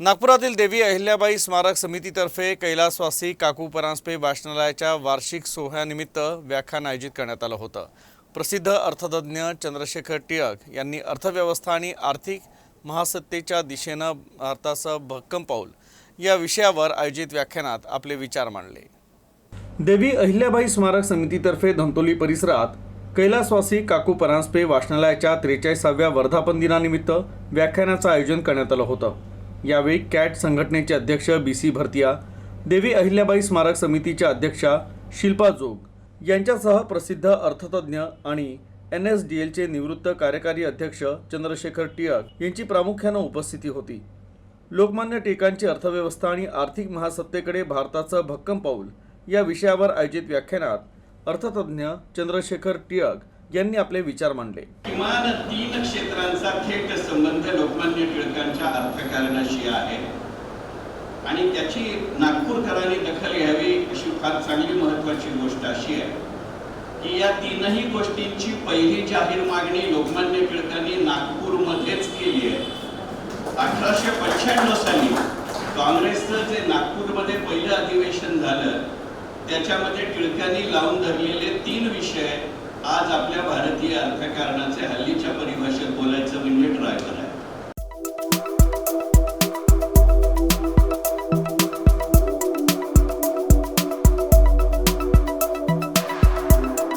नागपुरातील देवी अहिल्याबाई स्मारक समितीतर्फे कैलासवासी काकू परांजपे वाचनालयाच्या वार्षिक सोहळ्यानिमित्त व्याख्यान आयोजित करण्यात आलं होतं. प्रसिद्ध अर्थतज्ज्ञ चंद्रशेखर टिळक यांनी अर्थव्यवस्था आणि आर्थिक महासत्तेच्या दिशेनं भारताचं भक्कम पाऊल या विषयावर आयोजित व्याख्यानात आपले विचार मांडले. देवी अहिल्याबाई स्मारक समितीतर्फे धंतोली परिसरात कैलासवासी काकू परांजपे वाचनालयाच्या त्रेचाळीसाव्या वर्धापन दिनानिमित्त व्याख्यानाचं आयोजन करण्यात आलं होतं. यावेळी कॅट संघटनेचे अध्यक्ष बी सी भरतिया देवी अहिल्याबाई स्मारक समितीच्या अध्यक्षा शिल्पा जोग यांच्यासह प्रसिद्ध अर्थतज्ज्ञ आणि एन एस डी एलचे निवृत्त कार्यकारी अध्यक्ष चंद्रशेखर टिळक यांची प्रामुख्यानं उपस्थिती होती. लोकमान्य टिळकांची अर्थव्यवस्था आणि आर्थिक महासत्तेकडे भारताचं भक्कम पाऊल या विषयावर आयोजित व्याख्यानात अर्थतज्ज्ञ चंद्रशेखर टिळक यांनी आपले विचार मांडले. किमान तीन क्षेत्रांचा थेट संबंध लोकमान्य टिळकांच्या अर्थकारणाशी आहे. आणि त्याची नागपूरकरांनी दखल घ्यावी अशी फार चांगली महत्वाची गोष्ट अशी आहे की या तीनही गोष्टींची पहिली जाहीर मागणी लोकमान्य टिळकांनी नागपूरमध्येच केली आहे. अठराशे पंच्याण्णव साली काँग्रेसचं जे नागपूरमध्ये पहिलं अधिवेशन झालं त्याच्यामध्ये टिळकांनी लावून धरलेले आज आपल्या भारतीय अर्थकारणाचे हल्लीच्या परिभाषेत बोलायचं म्हणजे ड्रायव्हर आहे.